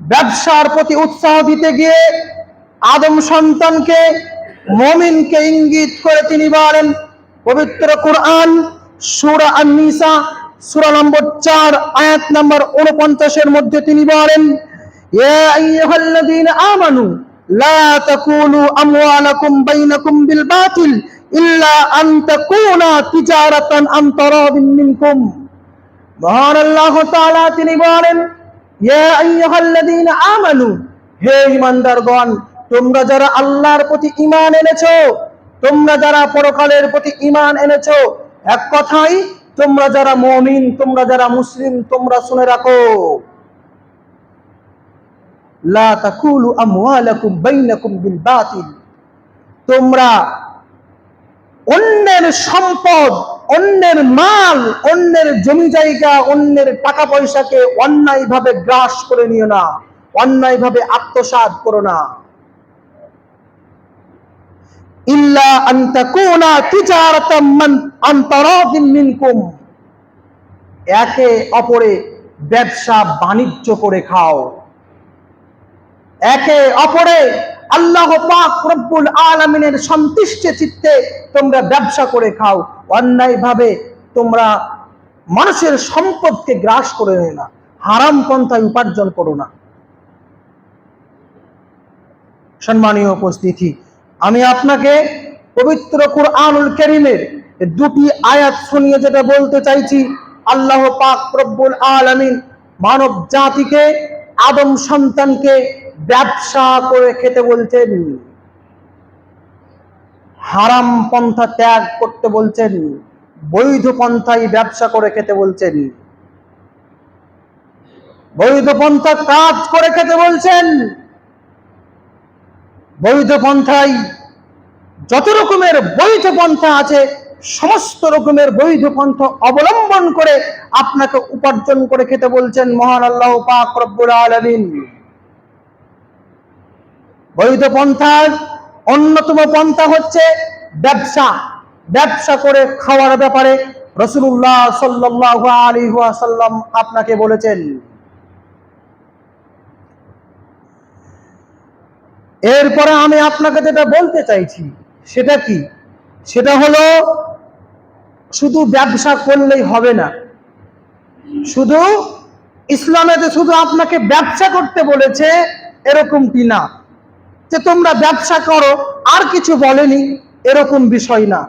ব্যবসার প্রতি উৎসাহ দিতে গিয়ে আদম সন্তানকে, মমিনকে ইঙ্গিত করে তিনি বলেন, পবিত্র কোরআন, সূরা আন-নিসা, সূরা নম্বর 4 আয়াত নম্বর 49 এর মধ্যে তিনি বলেন আমানু বিল বাতিল, ইল্লা মহান আল্লাহ তাআলা তিনি বলেন, ইয়া আইয়ুহাল্লাযীনা আমানু, হে ঈমানদারগণ, তোমরা যারা আল্লাহর প্রতি ঈমান এনেছো, তোমরা যারা পরকালের প্রতি ঈমান এনেছো, এক কথাই তোমরা যারা মুমিন, তোমরা যারা মুসলিম, তোমরা শুনে রাখো। লা তাকুলু আমওয়ালাকুম বাইনাকুম বিল বাতিল। তোমরা অন্যের সম্পদ অন্যের মাল, অন্যের জমি জায়গা, অন্যের টাকা পয়সাকে অন্যায়ভাবে গ্রাস করে নিও না, অন্যায়ভাবে আত্মসাৎ করো না। ইল্লা আন তিজারাতাম আন মিনকুম। একে অপরে ব্যবসা বাণিজ্য করে খাও। একে অপরে আল্লাহ পাক রব্বুল আলামিনের সন্তুষ্ট চিত্তে তোমরা ব্যবসা করে খাও। অন্যায় ভাবে তোমরা মানুষের সম্পদকে গ্রাস করে নেয় না, হারাম পন্থায় উপার্জন করো না। সম্মানীয় উপস্থিতি, আমি আপনাকে পবিত্র কুরআনুল কারীমের দুটি আয়াত শুনিয়ে যেটা বলতে চাইছি, আল্লাহ পাক রব্বুল আলামিন মানব জাতিকে, আদম সন্তানকে ব্যবসা করে খেতে বলছেন। হারাম পন্থা ত্যাগ করতে বলছেন, বৈধ পন্থায় ব্যবসা করে খেতে বলছেন। বৈধ পন্থা কাজ করে খেতে বলছেন। বৈধ পন্থায় যত রকমের বৈধ পন্থা আছে, সমস্ত রকমের বৈধ পন্থা অবলম্বন করে আপনাকে উপার্জন করে খেতে বলছেন মহান আল্লাহ পাক রব্বুল আলামিন। বৈধ পন্থার অন্যতম পন্থা হচ্ছে ব্যবসা। ব্যবসা করে খাওয়ার ব্যাপারে রসুল্লাহ সাল্লাহ আলী সাল্লাম আপনাকে বলেছেন, এরপরে আমি আপনাকে যেটা বলতে চাইছি সেটা কি? সেটা হলো শুধু ব্যবসা করলেই হবে না। শুধু ইসলামেতে শুধু আপনাকে ব্যবসা করতে বলেছে এরকমটি না। যে তোমরা ব্যবসা করো, আর কিছু বলেনি, এরকম বিষয় না।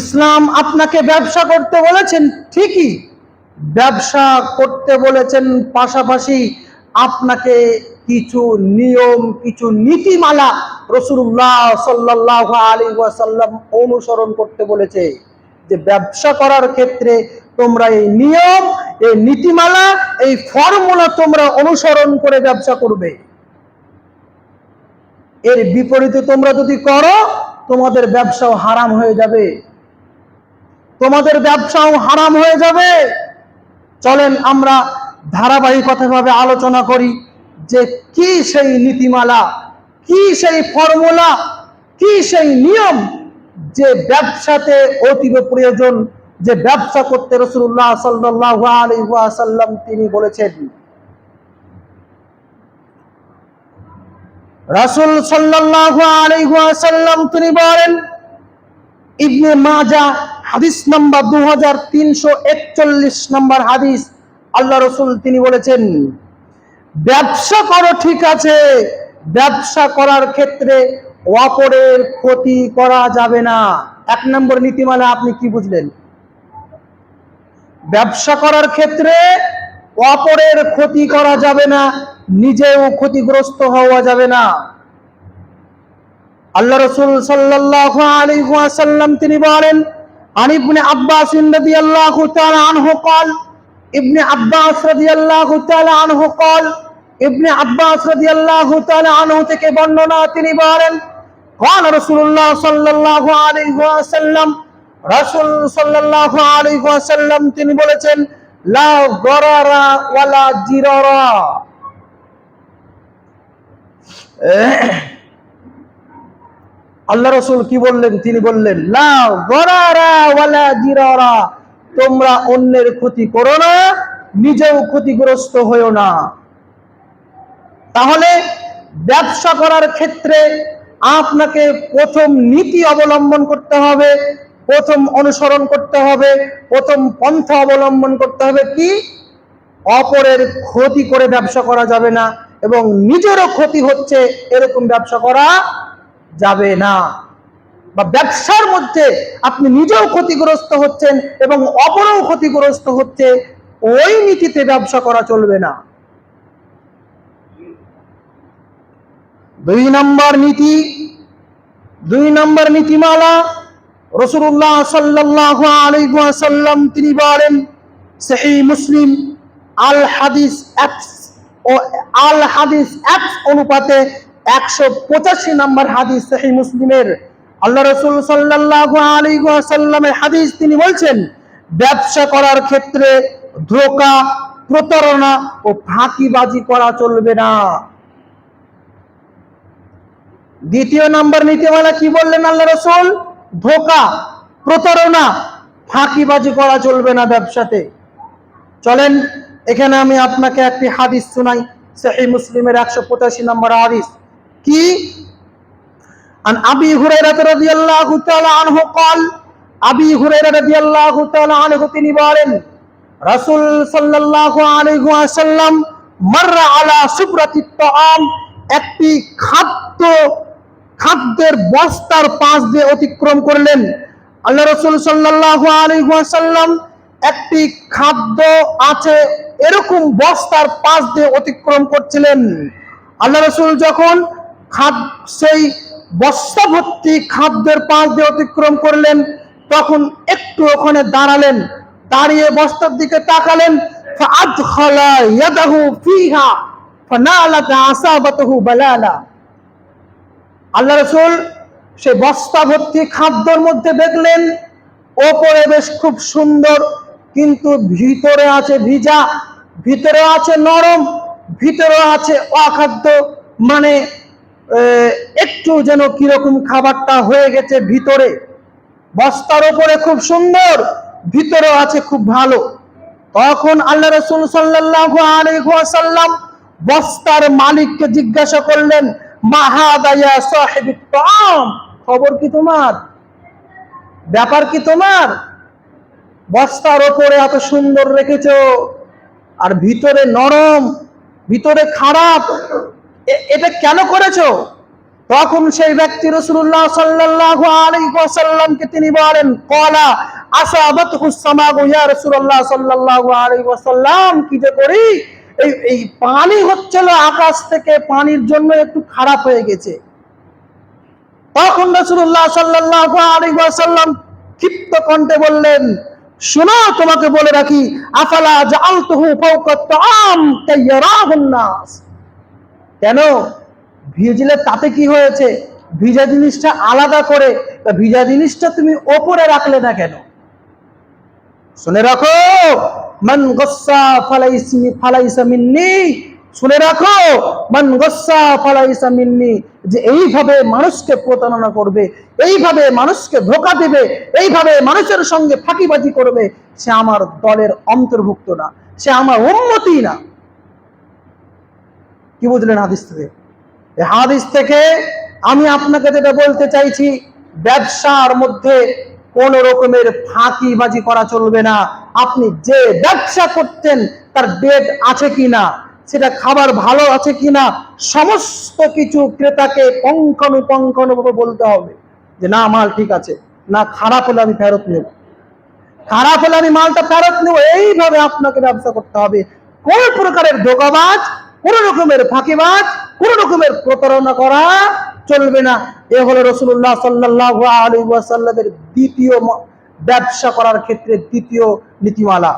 ইসলাম আপনাকে ব্যবসা করতে বলেছেন ঠিকই, ব্যবসা করতে বলেছেন পাশাপাশি আপনাকে কিছু নিয়ম, কিছু নীতিমালা রসুল্লাহ সাল্লাহ আলী ওয়াসাল্লাম অনুসরণ করতে বলেছে যে ব্যবসা করার ক্ষেত্রে তোমরা এই নিয়ম, এই নীতিমালা, এই ফর্মুলা তোমরা অনুসরণ করে ব্যবসা করবে। এর বিপরীতে তোমরা যদি করো, তোমাদের ব্যবসাও হারাম হয়ে যাবে। তোমাদের ব্যবসাও হারাম হয়ে যাবে। চলেন আমরা ধারাবাহিকতাভাবে আলোচনা করি যে কি সেই নীতিমালা, কি সেই ফর্মুলা, কি সেই নিয়ম যে ব্যবসাতে অতীব প্রয়োজন, যে ব্যবসা করতে রসুল্লাহ সাল্লাহ আলী সাল্লাম তিনি বলেছেন। রাসুল ওয়াসাল্লাম তিনি বলেন, ইবনে মাজা, হাদিস নাম্বার 2341 নম্বর হাদিস, আল্লাহ রসুল তিনি বলেছেন, ব্যবসা করো ঠিক আছে, ব্যবসা করার ক্ষেত্রে অপরের ক্ষতি করা যাবে না। এক নম্বর নীতিমালা আপনি কি বুঝলেন? ব্যবসা করার ক্ষেত্রে অপরের ক্ষতি করা যাবে না নিজেও ক্ষতিগ্রস্ত হওয়া যাবে না আল্লাহ রসুল সাল্লাল্লাহু আলাইহি ওয়াসাল্লাম তিনি বলেন আন ইবনে আব্বাস রাদিয়াল্লাহু তাআলা আনহু قال ইবনে আব্বাস রাদিয়াল্লাহু তাআলা আনহু قال ইবনে আব্বাস রাদিয়াল্লাহু তাআলা আনহু থেকে বর্ণনা তিনি বলেন قال رسول الله صلى الله عليه وسلم রাসূল সাল্লাল্লাহু আলাইহি ওয়াসাল্লাম তিনি বলেছেন লা গরারা ওয়ালা জিরারা আল্লাহ রসুল কি বললেন? তিনি বললেন তোমরা অন্যের ক্ষতি করো না, নিজেও ক্ষতিগ্রস্ত হয়েও না। তাহলে ব্যবসা করার ক্ষেত্রে আপনাকে প্রথম নীতি অবলম্বন করতে হবে, প্রথম অনুসরণ করতে হবে, প্রথম পন্থা অবলম্বন করতে হবে কি? অপরের ক্ষতি করে ব্যবসা করা যাবে না। এবং নিজেরও ক্ষতি হচ্ছে, এরকম ব্যবসা করা যাবে না। বা ব্যবসার মধ্যে আপনি নিজেও ক্ষতিগ্রস্ত হচ্ছেন এবং অপরও ক্ষতিগ্রস্ত হচ্ছে, ওই নীতিতে ব্যবসা করা চলবে না। দুই নম্বর নীতি, দুই নম্বর নীতিমালা, রসুল্লাহ সাল্লাহ আলাইসাল্লাম তিনি বলেন সেই মুসলিম, আল হাদিস ও আল হাদিস অ্যাপস অনুপাতে একশো পঁচাশি নম্বর হাদিস সেই মুসলিমের। আল্লাহ রসুল সাল্লাহ আলাইসাল্লামের হাদিস তিনি বলছেন, ব্যবসা করার ক্ষেত্রে ধোকা, প্রতারণা ও ফাঁকিবাজি করা চলবে না। দ্বিতীয় নাম্বার নীতিমালা কি বললেন আল্লাহ রসুল? ধোকা, প্রতারণা, ফাঁকিবাজি করা চলবে না ব্যবসাতে। চলেন, এখানে আমি আপনাকে একটি হাদিস শোনাই। সেই মুসলিমের একশো পঁচাশি নম্বর হাদিস কি عن أبي هريرة رضي الله تعالى عنه قال أبي هريرة رضي الله تعالى عنه তিনি বলেন রাসূল সাল্লাল্লাহু আলাইহি ওয়াসাল্লাম মাররা আলা সুবরাতি তাআম একটি খাদ্য খাদ্যের বস্তার পাশ দিয়ে অতিক্রম করলেন আল্লাহ রসুল সাল্লাহ আলিহাসাল্লাম একটি খাদ্য আছে এরকম বস্তার পাশ দিয়ে অতিক্রম করছিলেন। আল্লাহ রসুল যখন খাদ, সেই বস্তা ভর্তি খাদ্যের পাশ দিয়ে অতিক্রম করলেন, তখন একটু ওখানে দাঁড়ালেন, দাঁড়িয়ে বস্তার দিকে তাকালেন আল্লাহ রসুল সে বস্তা ভর্তি খাদ্যর মধ্যে দেখলেন, ওপরে বেশ খুব সুন্দর কিন্তু ভিতরে আছে ভিজা, ভিতরে আছে নরম, ভিতরে আছে অখাদ্য মানে একটু যেন কীরকম খাবারটা হয়ে গেছে ভিতরে। বস্তার ওপরে খুব সুন্দর ভিতরে আছে খুব ভালো। তখন আল্লাহ রসুল সাল্লাম বস্তার মালিককে জিজ্ঞাসা করলেন মাহাদায়া সাহেবিক তাম খবর কি তোমার? ব্যাপার কি তোমার? বস্তার ওপরে এত সুন্দর রেখেছ, আর ভিতরে নরম, ভিতরে খারাপ এটা কেন করেছ? তখন সেই ব্যক্তি রসুল্লাহ সাল্লাল্লাহু আলাইহি ওয়াসাল্লামকে তিনি বলেন, কলা আসাবাতহু সামাগু ইয়া রাসূলুল্লাহ সাল্লাল্লাহু আলাইহি ওয়াসাল্লাম, কি যে করি? এই এই পানি হচ্ছিল আকাশ থেকে, পানির জন্য একটু খারাপ হয়ে গেছে। তখন রাসূলুল্লাহ সাল্লাল্লাহু আলাইহি ওয়াসাল্লাম ক্ষিপ্ত কণ্ঠে বললেন শোনো, তোমাকে বলে রাখি, আফালা কেন? ভিজলে তাতে কি হয়েছে? ভিজা জিনিসটা আলাদা করে ভিজা জিনিসটা তুমি ওপরে রাখলে না কেন? শুনে রাখো, মান গস্সা ফালাইসি ফালাইসা মিন্নি শুনে রাখো, মান গস্সা ফালাইসা মিন্নি যে এইভাবে মানুষকে প্রতারণা করবে, এইভাবে মানুষকে ধোকা দেবে, এইভাবে মানুষের সঙ্গে ফাঁকিবাজি করবে, সে আমার দলের অন্তর্ভুক্ত না, সে আমার উন্নতি না। কি বুঝলেন হাদিস থেকে? হাদিস থেকে আমি আপনাকে যেটা বলতে চাইছি, ব্যবসার মধ্যে কোন রকমের ফাঁকিবাজি করা চলবে না। আপনি যে ব্যবসা করতেন, তার ডেট আছে কিনা? সেটা খাবার ভালো আছে কিনা, সমস্ত কিছু ক্রেতাকে পঙ্খানুপঙ্খানুভাবে বলতে হবে যে, না, মাল ঠিক আছে, না, খারাপ হলে আমি ফেরত নেব। খারাপ হলে আমি মালটা ফেরত নেব, এইভাবে আপনাকে ব্যবসা করতে হবে। কোন প্রকারের ধোকাবাজ কোন রকমের ফাঁকিবাজ, কোন রকমের প্রতারণা করা চলবে না। এ হলো রসুল্লাহ সাল্লাহ আলী ওয়াসাল্লামের দ্বিতীয় ব্যবসা করার ক্ষেত্রে দ্বিতীয় নীতিমালা।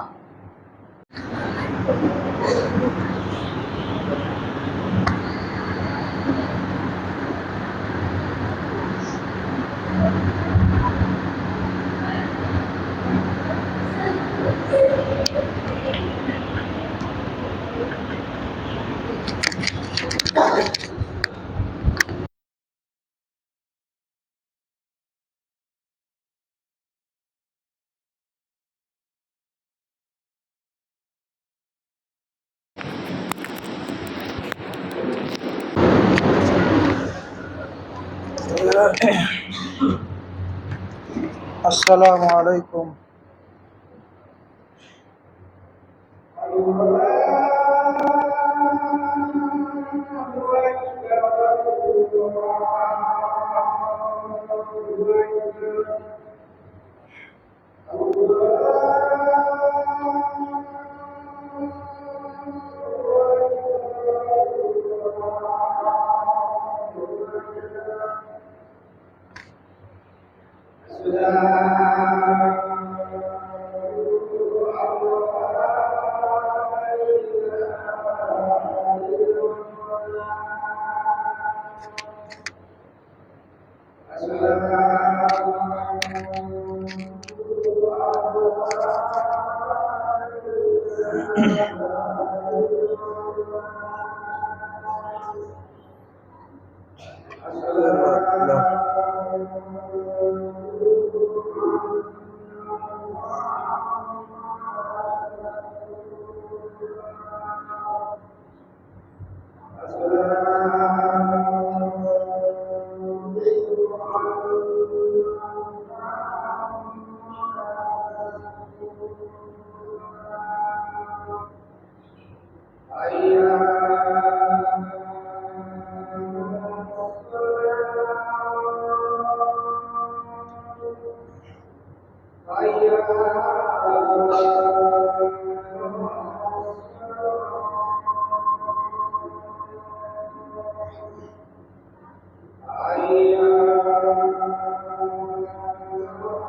السلام عليكم. Thank. No. That's good.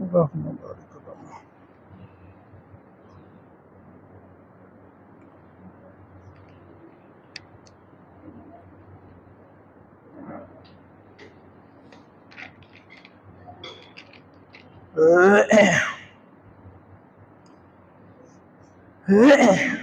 Allah'ım Allah'ım. Ee,